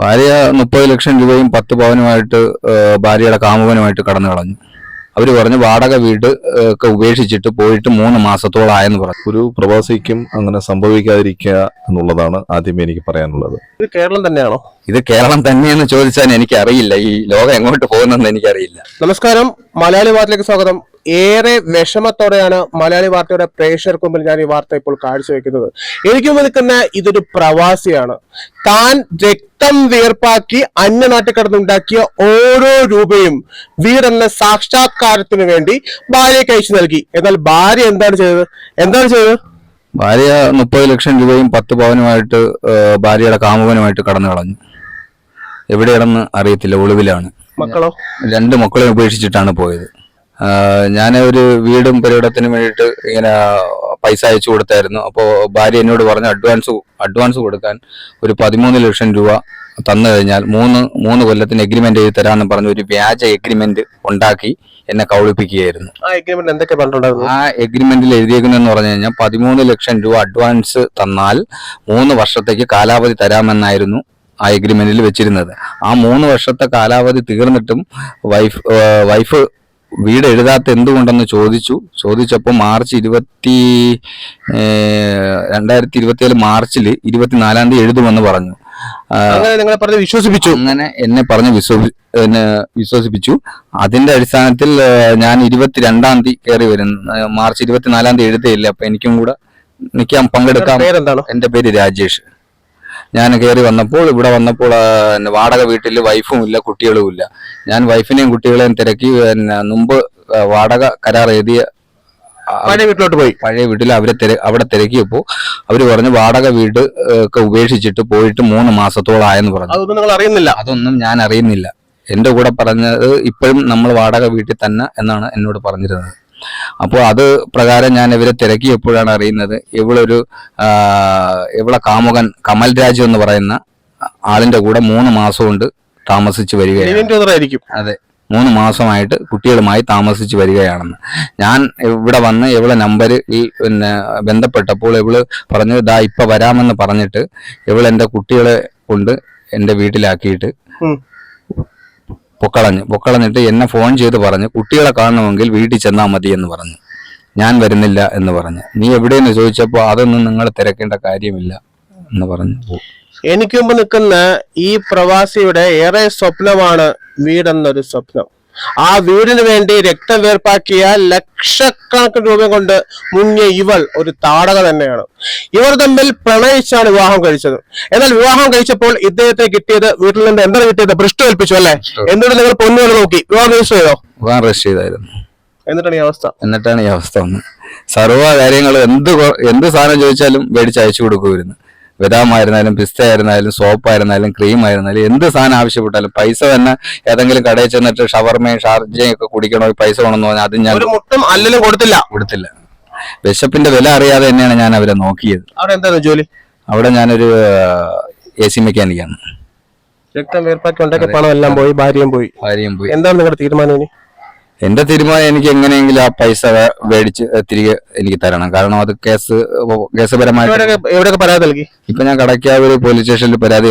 ഭാര്യ മുപ്പത് ലക്ഷം രൂപയും പത്ത് പവനുമായിട്ട് ഭാര്യയുടെ കാമുകനുമായിട്ട് കടന്നു കളഞ്ഞു. അവർ പറഞ്ഞു വാടക വീട് ഒക്കെ ഉപേക്ഷിച്ചിട്ട് പോയിട്ട് മൂന്ന് മാസത്തോളായെന്ന് പറഞ്ഞു. ഒരു പ്രവാസിക്കും അങ്ങനെ സംഭവിക്കാതിരിക്കുക എന്നുള്ളതാണ് ആദ്യമേ എനിക്ക് പറയാനുള്ളത്. ഇത് കേരളം തന്നെയാണോ? ഇത് കേരളം തന്നെയെന്ന് ചോദിച്ചാൽ എനിക്കറിയില്ല. ഈ ലോകം എങ്ങോട്ട് പോകുന്നെന്ന് എനിക്കറിയില്ല. നമസ്കാരം. മലയാളി വാർത്തയിലേക്ക് സ്വാഗതം. ഏറെ വിഷമത്തോടെയാണ് മലയാളി വാർത്തയുടെ പ്രേക്ഷകർക്ക് മുമ്പിൽ ഞാൻ ഈ വാർത്ത ഇപ്പോൾ കാഴ്ചവെക്കുന്നത്. എനിക്ക് നിൽക്കുന്ന ഇതൊരു പ്രവാസിയാണ്. താൻ രക്തം വീർപ്പാക്കി അന്യനാട്ടിൽ കടന്നുണ്ടാക്കിയ ഓരോ രൂപയും വീടെന്ന സാക്ഷാത്കാരത്തിന് വേണ്ടി ഭാര്യയ്ക്ക് അയച്ചു നൽകി. എന്നാൽ ഭാര്യ എന്താണ് ചെയ്തത്? എന്താണ് ചെയ്തത്? ഭാര്യ മുപ്പത് ലക്ഷം രൂപയും പത്ത് പവനുമായിട്ട് ഭാര്യയുടെ കാമുകനുമായിട്ട് കടന്നു കളഞ്ഞു. എവിടെയാണെന്ന് അറിയത്തില്ല ഒളിവിലാണ്. മക്കളോ? രണ്ട് മക്കളെ ഉപേക്ഷിച്ചിട്ടാണ് പോയത്. ഞാൻ ഒരു വീടും പരിവിടത്തിനും വേണ്ടിയിട്ട് ഇങ്ങനെ പൈസ അയച്ചു കൊടുത്തായിരുന്നു. അപ്പോൾ ഭാര്യ എന്നോട് പറഞ്ഞു അഡ്വാൻസ് അഡ്വാൻസ് കൊടുക്കാൻ ഒരു പതിമൂന്ന് ലക്ഷം രൂപ തന്നു കഴിഞ്ഞാൽ മൂന്ന് മൂന്ന് കൊല്ലത്തിന് എഗ്രിമെന്റ് എഴുതി തരാമെന്ന് പറഞ്ഞ ഒരു വ്യാജ എഗ്രിമെന്റ് ഉണ്ടാക്കി എന്നെ കൗളിപ്പിക്കുകയായിരുന്നു ആ എഗ്രിമെന്റ് എന്തൊക്കെ പറഞ്ഞിട്ടുണ്ടായിരുന്നു? ആ എഗ്രിമെന്റിൽ എഴുതിയേക്കുന്നതെന്ന് പറഞ്ഞു കഴിഞ്ഞാൽ പതിമൂന്ന് ലക്ഷം രൂപ അഡ്വാൻസ് തന്നാൽ മൂന്ന് വർഷത്തേക്ക് കാലാവധി തരാമെന്നായിരുന്നു ആ എഗ്രിമെന്റിൽ വെച്ചിരുന്നത്. ആ മൂന്ന് വർഷത്തെ കാലാവധി തീർന്നിട്ടും വൈഫ് വൈഫ് വീട് എഴുതാത്ത എന്തുകൊണ്ടെന്ന് ചോദിച്ചു. ചോദിച്ചപ്പോൾ മാർച്ച് ഇരുപത്തി രണ്ടായിരത്തി ഇരുപത്തിയേഴ് മാർച്ചിൽ ഇരുപത്തിനാലാം തീയതി എഴുതുമെന്ന് പറഞ്ഞു. നിങ്ങളെ പറഞ്ഞ് വിശ്വസിപ്പിച്ചു. അങ്ങനെ എന്നെ പറഞ്ഞ് വിശ്വസി എന്നെ വിശ്വസിപ്പിച്ചു. അതിന്റെ അടിസ്ഥാനത്തിൽ ഞാൻ ഇരുപത്തിരണ്ടാം തീയതി കയറി വരുന്നു മാർച്ച് ഇരുപത്തിനാലാം തീയതി എഴുതയില്ല അപ്പൊ എനിക്കും കൂടെ നിൽക്കാൻ പങ്കെടുക്കാം. എന്റെ പേര് രാജേഷ്. ഞാൻ കയറി വന്നപ്പോൾ ഇവിടെ വന്നപ്പോൾ വാടക വീട്ടിൽ വൈഫും ഇല്ല കുട്ടികളും ഇല്ല. ഞാൻ വൈഫിനെയും കുട്ടികളെയും തിരക്കി പിന്നെ മുമ്പ് വാടക കരാർ എഴുതിയ പഴയ വീട്ടിലോട്ട് പോയി. പഴയ വീട്ടിൽ അവരെ തിര അവിടെ തിരക്കിയപ്പോൾ അവർ പറഞ്ഞു വാടക വീട് ഒക്കെ ഉപേക്ഷിച്ചിട്ട് പോയിട്ട് മൂന്ന് മാസത്തോളായെന്ന് പറഞ്ഞു. അതൊന്നും നിങ്ങൾ അറിയുന്നില്ല. അതൊന്നും ഞാൻ അറിയുന്നില്ല. എന്റെ കൂടെ പറഞ്ഞത് ഇപ്പോഴും നമ്മൾ വാടക വീട്ടിൽ തന്നെ എന്നാണ് എന്നോട് പറഞ്ഞിരുന്നത്. അപ്പോൾ അത് പ്രകാരം ഞാൻ ഇവരെ തിരക്കിയപ്പോഴാണ് അറിയുന്നത്. ഇവളൊരു ഇവളെ കാമുകൻ കമൽ രാജു എന്ന് പറയുന്ന ആളിന്റെ കൂടെ മൂന്ന് മാസം കൊണ്ട് താമസിച്ച് വരികയാണ്. അതെ മൂന്ന് മാസമായിട്ട് കുട്ടികളുമായി താമസിച്ച് വരികയാണെന്ന്. ഞാൻ ഇവിടെ വന്ന് ഇവളെ നമ്പർ ഈ പിന്നെ ബന്ധപ്പെട്ടപ്പോൾ ഇവൾ പറഞ്ഞു ദാ ഇപ്പൊ വരാമെന്ന് പറഞ്ഞിട്ട് ഇവൾ എന്റെ കുട്ടികളെ കൊണ്ട് എന്റെ വീട്ടിലാക്കിയിട്ട്. പൊക്കളഞ്ഞു. പൊക്കളഞ്ഞിട്ട് എന്നെ ഫോൺ ചെയ്ത് പറഞ്ഞു കുട്ടികളെ കാണണമെങ്കിൽ വീട്ടിൽ ചെന്നാൽ മതി എന്ന് പറഞ്ഞു. ഞാൻ വരുന്നില്ല എന്ന് പറഞ്ഞു. നീ എവിടെയെന്ന് ചോദിച്ചപ്പോൾ അതൊന്നും നിങ്ങൾ തിരക്കേണ്ട കാര്യമില്ല എന്ന് പറഞ്ഞു എനിക്ക് മുമ്പ് നിൽക്കുന്ന ഈ പ്രവാസിയുടെ ഏറെ സ്വപ്നമാണ് വീടെന്നൊരു സ്വപ്നം. ആ വീടിന് വേണ്ടി രക്തം വേർപ്പാക്കിയ ലക്ഷക്കണക്കിന് രൂപ കൊണ്ട് മുങ്ങിയ ഇവൾ ഒരു താടക തന്നെയാണ്. ഇവർ തമ്മിൽ പ്രണയിച്ചാണ് വിവാഹം കഴിച്ചത്. എന്നാൽ വിവാഹം കഴിച്ചപ്പോൾ ഇദ്ദേഹത്തെ കിട്ടിയത് വീട്ടിൽ നിന്ന് എന്താണ് കിട്ടിയത്? ഭ്രഷ്ട ഏൽപ്പിച്ചു അല്ലെ? എന്നിട്ട് നിങ്ങൾ പൊന്നുകൾ നോക്കി. വിവാഹം രജിസ്റ്റർ ചെയ്തോ? വിവാഹം രജിസ്റ്റർ ചെയ്തായിരുന്നു. എന്നിട്ടാണ് ഈ അവസ്ഥ? എന്നിട്ടാണ് ഈ അവസ്ഥ വന്നത്. സർവ കാര്യങ്ങൾ എന്ത് എന്ത് സാധനം ചോദിച്ചാലും മേടിച്ച് അയച്ചു കൊടുക്കുമായിരുന്നു. ബദാമായിരുന്നാലും പിസ്ത ആയിരുന്നാലും സോപ്പായിരുന്നാലും ക്രീം ആയിരുന്നാലും എന്ത് സാധനം ആവശ്യപ്പെട്ടാലും പൈസ തന്നെ ഏതെങ്കിലും കടയിൽ ചെന്നിട്ട് ഷവർമയും ഷാർജയും ഒക്കെ കുടിക്കണോ പൈസ വേണമെന്ന് പറഞ്ഞാൽ അതും ഞാൻ മുട്ടും അല്ലെങ്കിലും കൊടുത്തില്ല. കൊടുത്തില്ല. വിശപ്പിന്റെ വില അറിയാതെ തന്നെയാണ് ഞാൻ അവരെ നോക്കിയത്. അവിടെ എന്താണ് ജോലി? അവിടെ ഞാനൊരു എ സി മെക്കാനിക്കാണ്. രക്തം വേർപ്പാക്കി ഉണ്ടാക്കിയ പണം എല്ലാം പോയി ഭാര്യയും പോയി. ഭാര്യയും പോയി. എന്താണ് നിങ്ങളുടെ തീരുമാനം ഇനി? എന്റെ തീരുമാനം എനിക്ക് എങ്ങനെയെങ്കിലും ആ പൈസ മേടിച്ച് തിരികെ എനിക്ക് തരണം. കാരണം അത് കേസ് കേസപരമായിട്ട് എവിടെയൊക്കെ പരാതി നൽകി? ഇപ്പൊ ഞാൻ കടക്കാവ് പോലീസ് സ്റ്റേഷനിൽ പരാതി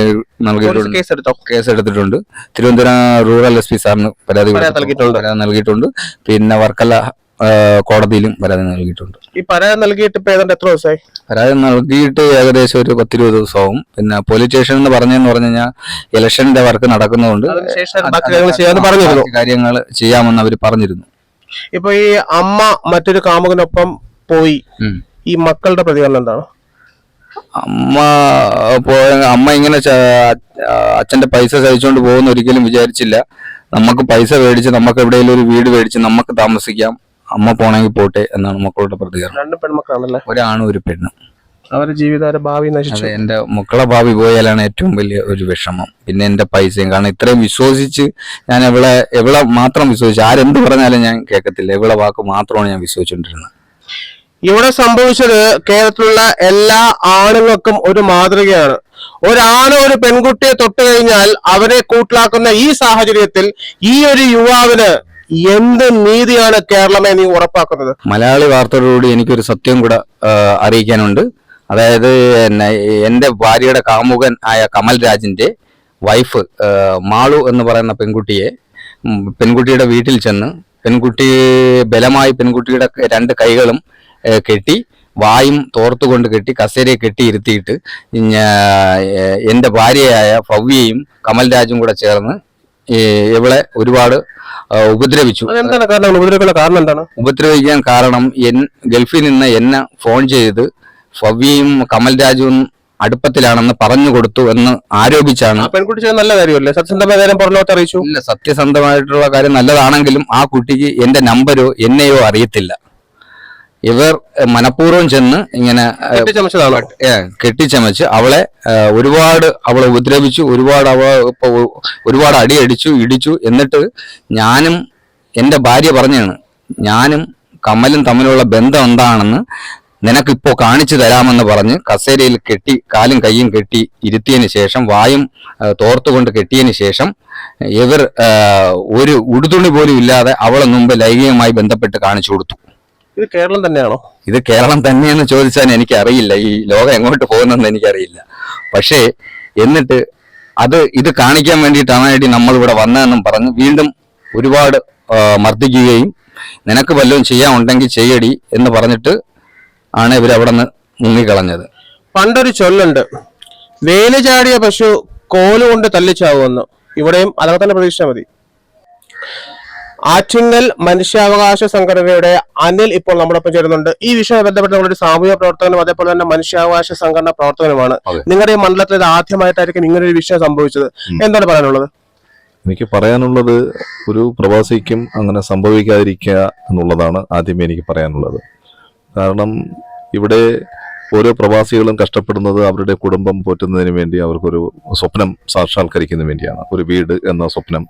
നൽകിയിട്ടുണ്ട് കേസ് എടുത്തോ കേസ് എടുത്തിട്ടുണ്ട് തിരുവനന്തപുരം റൂറൽ എസ് പി സാറിന് പരാതി നൽകിയിട്ടുണ്ട്. പിന്നെ വർക്കല കോടതിയിലും പരാതി നൽകിയിട്ടുണ്ട്. ഈ പരാതി നൽകിയിട്ട് ഇപ്പൊ ഏതാണ്ട് എത്ര ദിവസമായി? പരാതി നൽകിയിട്ട് ഏകദേശം ഒരു പത്തിരുപത് ദിവസവും പിന്നെ പോലീസ് സ്റ്റേഷൻ എന്ന് പറഞ്ഞെന്ന് പറഞ്ഞു കഴിഞ്ഞാൽ ഇലക്ഷന്റെ വർക്ക് നടക്കുന്നതുകൊണ്ട് കാര്യങ്ങൾ ചെയ്യാമെന്ന് അവർ പറഞ്ഞിരുന്നു. ഇപ്പൊ ഈ അമ്മ മറ്റൊരു കാമുകനൊപ്പം പോയി. ഈ മക്കളുടെ പ്രതികരണം എന്താണ്? അമ്മ പോയ അമ്മ ഇങ്ങനെ അച്ഛന്റെ പൈസ സഹിച്ചുകൊണ്ട് പോകുന്ന ഒരിക്കലും വിചാരിച്ചില്ല. നമുക്ക് പൈസ മേടിച്ച് നമുക്ക് എവിടെയെങ്കിലും ഒരു വീട് മേടിച്ച് നമുക്ക് താമസിക്കാം. അമ്മ പോണെങ്കിൽ പോട്ടെ എന്നാണ് മക്കളുടെ പ്രതികരണം. രണ്ട് പെൺമക്കളാണല്ലേ? ഒരാണും ഒരു പെണ്ണും. അവരുടെ ജീവിതം ഭാവി നശിച്ചു. അതെ എന്റെ മക്കളെ ഭാവി പോയാലാണ് ഏറ്റവും വലിയ ഒരു വിഷമം. പിന്നെ എന്റെ പൈസയും കാരണം ഇത്രയും വിശ്വസിച്ച് ഞാൻ എവിടെ എവിടെ മാത്രം വിശ്വസിച്ചു ആരെന്ത് പറഞ്ഞാലും ഞാൻ കേൾക്കത്തില്ല. എവിടെ വാക്ക് മാത്രമാണ് ഞാൻ വിശ്വസിച്ചുകൊണ്ടിരുന്നത്. ഇവിടെ സംഭവിച്ചത് കേരളത്തിലുള്ള എല്ലാ ആണുങ്ങൾക്കും ഒരു മാതൃകയാണ്. ഒരാണ് ഒരു പെൺകുട്ടിയെ തൊട്ടു കഴിഞ്ഞാൽ അവരെ കൂട്ടിലാക്കുന്ന ഈ സാഹചര്യത്തിൽ ഈ ഒരു യുവാവിന് എന്ത് നീതിയാണ് കേരളമേ നീ ഉറപ്പാക്കുന്നത്? മലയാളി വാർത്തകളോട് എനിക്കൊരു സത്യം കൂടെ അറിയിക്കാനുണ്ട്. അതായത് എന്റെ ഭാര്യയുടെ കാമുകൻ ആയ കമൽ രാജിന്റെ വൈഫ് മാളു എന്ന് പറയുന്ന പെൺകുട്ടിയെ പെൺകുട്ടിയുടെ വീട്ടിൽ ചെന്ന് പെൺകുട്ടി ബലമായി പെൺകുട്ടിയുടെ രണ്ട് കൈകളും കെട്ടി വായും തോർത്തുകൊണ്ട് കെട്ടി കസേരയെ കെട്ടി ഇരുത്തിയിട്ട് ഞാ- എന്റെ ഭാര്യയായ ഭവ്യയും കമൽരാജും കൂടെ ചേർന്ന് ഇവളെ ഒരുപാട് ഉപദ്രവിച്ചു. അതെന്താണ് കാരണം? ഉപദ്രവിക്കുന്ന കാരണം എന്താണ്? ഉപദ്രവിക്കാൻ കാരണം എൻ ഗൾഫിൽ നിന്ന് എന്നെ ഫോൺ ചെയ്ത് ഫവ്യയും കമൽരാജുവും അടുപ്പത്തിലാണെന്ന് പറഞ്ഞു കൊടുത്തു എന്ന് ആരോപിച്ചാണ്. പെൺകുട്ടി നല്ല കാര്യമല്ലേ? സത്യസന്ധമായ കാര്യം അറിയിച്ചു. ഇല്ല സത്യസന്ധമായിട്ടുള്ള കാര്യം നല്ലതാണെങ്കിലും ആ കുട്ടിക്ക് എന്റെ നമ്പരോ എന്നെയോ അറിയത്തില്ല. ഇവർ മനഃപൂർവം ചെന്ന് ഇങ്ങനെ കെട്ടിച്ചമച്ച് അവളെ ഒരുപാട് അവളെ ഉപദ്രവിച്ചു ഒരുപാട് അവ ഒരുപാട് അടിയടിച്ചു ഇടിച്ചു. എന്നിട്ട് ഞാനും എന്റെ ഭാര്യ പറഞ്ഞാണ് ഞാനും കമലും തമ്മിലുള്ള ബന്ധം എന്താണെന്ന് നിനക്കിപ്പോ കാണിച്ചു തരാമെന്ന് പറഞ്ഞ് കസേരയിൽ കെട്ടി കാലും കൈയും കെട്ടി ഇരുത്തിയതിന് ശേഷം വായും തോർത്തുകൊണ്ട് കെട്ടിയതിന് ശേഷം ഇവർ ഒരു ഉടുതുണി പോലും ഇല്ലാതെ അവളെ മുമ്പ് ലൈംഗികമായി ബന്ധപ്പെട്ട് കാണിച്ചു കൊടുത്തു. ഇത് കേരളം തന്നെയാണോ? ഇത് കേരളം തന്നെയെന്ന് ചോദിച്ചാൽ എനിക്കറിയില്ല. ഈ ലോകം എങ്ങോട്ട് പോകുന്നെന്ന് എനിക്കറിയില്ല. പക്ഷേ എന്നിട്ട് അത് ഇത് കാണിക്കാൻ വേണ്ടിയിട്ടാണ് നമ്മൾ ഇവിടെ വന്നതെന്നും പറഞ്ഞ് വീണ്ടും ഒരുപാട് മർദ്ദിക്കുകയും നിനക്ക് വല്ലതും ചെയ്യാൻ ഉണ്ടെങ്കിൽ ചെയ്യടി എന്ന് പറഞ്ഞിട്ട് ആണ് ഇവർ അവിടെ നിന്ന് മുങ്ങിക്കളഞ്ഞത്. പണ്ടൊരു ചൊല്ലുണ്ട്. വേൽ ചാടിയ പശു കോലുകൊണ്ട് തല്ലിച്ചാവുമെന്ന്. ഇവിടെയും അതൊക്കെ തന്നെ പ്രതീക്ഷിച്ചാൽ മതി. ആറ്റിങ്ങൽ മനുഷ്യാവകാശ സംഘടനയുടെ അനിൽ ഇപ്പോൾ നമ്മളൊപ്പം ചേരുന്നുണ്ട്. ഈ വിഷയവുമായി ബന്ധപ്പെട്ട് നമ്മളൊരു സാമൂഹ്യ പ്രവർത്തകനും അതേപോലെ തന്നെ മനുഷ്യാവകാശ സംഘടന പ്രവർത്തകനുമാണ്. നിങ്ങളുടെ ഈ മണ്ഡലത്തിൽ ആദ്യമായിട്ടായിരിക്കും ഇങ്ങനെ ഒരു വിഷയം സംഭവിച്ചത്. എന്താണ് പറയാനുള്ളത്? എനിക്ക് പറയാനുള്ളത് ഒരു പ്രവാസിക്കും അങ്ങനെ സംഭവിക്കാതിരിക്കുക എന്നുള്ളതാണ് ആദ്യമേ എനിക്ക് പറയാനുള്ളത്. കാരണം ഇവിടെ ഓരോ പ്രവാസികളും കഷ്ടപ്പെടുന്നത് അവരുടെ കുടുംബം പോറ്റുന്നതിന് വേണ്ടി അവർക്കൊരു സ്വപ്നം സാക്ഷാത്കരിക്കുന്നതിന് വേണ്ടിയാണ്. ഒരു വീട് എന്ന സ്വപ്നം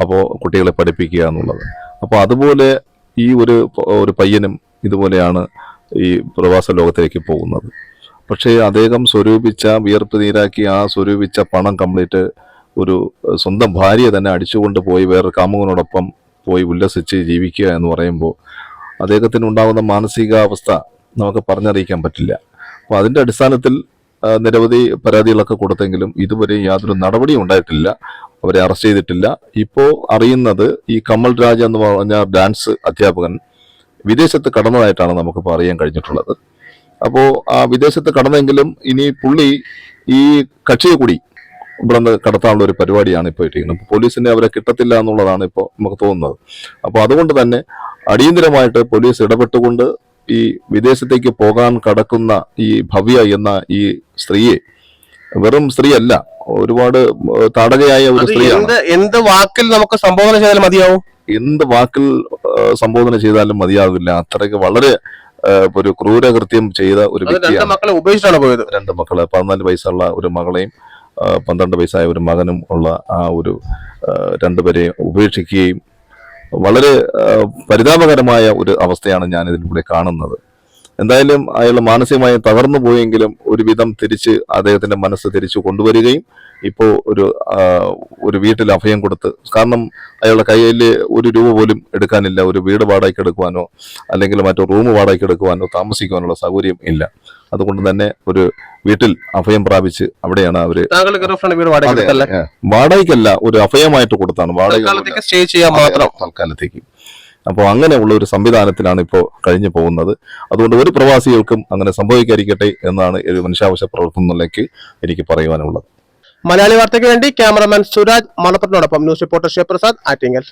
അപ്പോൾ കുട്ടികളെ പഠിപ്പിക്കുക എന്നുള്ളത്. അപ്പോൾ അതുപോലെ ഈ ഒരു ഒരു പയ്യനും ഇതുപോലെയാണ് ഈ പ്രവാസ ലോകത്തിലേക്ക് പോകുന്നത്. പക്ഷേ അദ്ദേഹം സ്വരൂപിച്ച വിയർപ്പ് നീരാക്കി ആ സ്വരൂപിച്ച പണം കംപ്ലീറ്റ് ഒരു സ്വന്തം ഭാര്യയെ തന്നെ അടിച്ചുകൊണ്ട് പോയി വേറെ കാമുകനോടൊപ്പം പോയി ഉല്ലസിച്ച് ജീവിക്കുക എന്ന് പറയുമ്പോൾ അദ്ദേഹത്തിന് ഉണ്ടാകുന്ന മാനസികാവസ്ഥ നമുക്ക് പറഞ്ഞറിയിക്കാൻ പറ്റില്ല. അപ്പോൾ അതിന്റെ അടിസ്ഥാനത്തിൽ നിരവധി പരാതികളൊക്കെ കൊടുത്തെങ്കിലും ഇതുവരെ യാതൊരു നടപടിയും ഉണ്ടായിട്ടില്ല. അവരെ അറസ്റ്റ് ചെയ്തിട്ടില്ല. ഇപ്പോൾ അറിയുന്നത് ഈ കമൽ രാജ എന്ന് പറഞ്ഞ ഡാൻസ് അധ്യാപകൻ വിദേശത്ത് കടന്നതായിട്ടാണ് നമുക്കിപ്പോൾ അറിയാൻ കഴിഞ്ഞിട്ടുള്ളത്. അപ്പോൾ ആ വിദേശത്ത് കടന്നെങ്കിലും ഇനി പുള്ളി ഈ കക്ഷിയെ കൂടി ഇവിടെ കടത്താനുള്ള ഒരു പരിപാടിയാണ് ഇപ്പോൾ ഇട്ടിരിക്കുന്നത്. പോലീസിനെ അവരെ കിട്ടത്തില്ല എന്നുള്ളതാണ് ഇപ്പോൾ നമുക്ക് തോന്നുന്നത്. അപ്പോൾ അതുകൊണ്ട് തന്നെ അടിയന്തരമായിട്ട് പോലീസ് ഇടപെട്ടുകൊണ്ട് ഈ വിദേശത്തേക്ക് പോകാൻ കടക്കുന്ന ഈ ഭവ്യ എന്ന ഈ സ്ത്രീയെ വെറും സ്ത്രീയല്ല ഒരുപാട് തടകയായ ഒരു സ്ത്രീ സ്ത്രീയാണ്. എന്ത് വാക്കിൽ നമുക്ക് സംബോധന ചെയ്താൽ മതിയാവും? എന്ത് വാക്കിൽ സംബോധന ചെയ്താലും മതിയാവില്ല. അത്രയ്ക്ക് വളരെ ഒരു ക്രൂരകൃത്യം ചെയ്ത ഒരു വ്യക്തിയാണ്. മക്കളെ ഉപേക്ഷിച്ചാണ് പോയത്. രണ്ട് മക്കൾ പതിനാല് വയസ്സുള്ള ഒരു മകളെയും പന്ത്രണ്ട് വയസ്സായ ഒരു മകനും ഉള്ള ആ ഒരു രണ്ടുപേരെ രണ്ടുപേരെയും ഉപേക്ഷിക്കുകയും വളരെ പരിതാപകരമായ ഒരു അവസ്ഥയാണ് ഞാൻ ഇതിലൂടെ കാണുന്നത്. എന്തായാലും അയാൾ മാനസികമായി തകർന്നു പോയെങ്കിലും ഒരുവിധം തിരിച്ച് അദ്ദേഹത്തിന്റെ മനസ്സ് തിരിച്ചു കൊണ്ടുവരികയും ഇപ്പോൾ ഒരു ഒരു വീട്ടിൽ അഭയം കൊടുത്ത് കാരണം അയാളുടെ കയ്യിൽ ഒരു രൂപ പോലും എടുക്കാനില്ല ഒരു വീട് വാടകയ്ക്ക് എടുക്കുവാനോ അല്ലെങ്കിൽ മറ്റോ റൂം വാടകയ്ക്ക് എടുക്കുവാനോ താമസിക്കുവാനുള്ള സൗകര്യം ഇല്ല. അതുകൊണ്ട് തന്നെ ഒരു വീട്ടിൽ അഭയം പ്രാപിച്ച് അവിടെയാണ് അവർ വാടകയ്ക്കല്ല ഒരു അഭയമായിട്ട് കൊടുത്താണ്. വാടക സ്റ്റേ ചെയ്യാൻ മാത്രം. തൽക്കാലത്തേക്ക്. അപ്പോൾ അങ്ങനെയുള്ള ഒരു സംവിധാനത്തിലാണ് ഇപ്പോൾ കഴിഞ്ഞു പോകുന്നത്. അതുകൊണ്ട് ഒരു പ്രവാസികൾക്കും അങ്ങനെ സംഭവിക്കാതിരിക്കട്ടെ എന്നാണ് ഒരു മനുഷ്യാവശ്യ പ്രവർത്തനങ്ങളിലേക്ക് എനിക്ക് പറയുവാനുള്ളത്. മലയാളി വാർത്തയ്ക്ക് വേണ്ടി ക്യാമറമാൻ സുരാജ് മലപ്പുറത്തിനോടൊപ്പം ന്യൂസ് റിപ്പോർട്ടർ ശിവപ്രസാദ് ആറ്റിങ്ങൽ.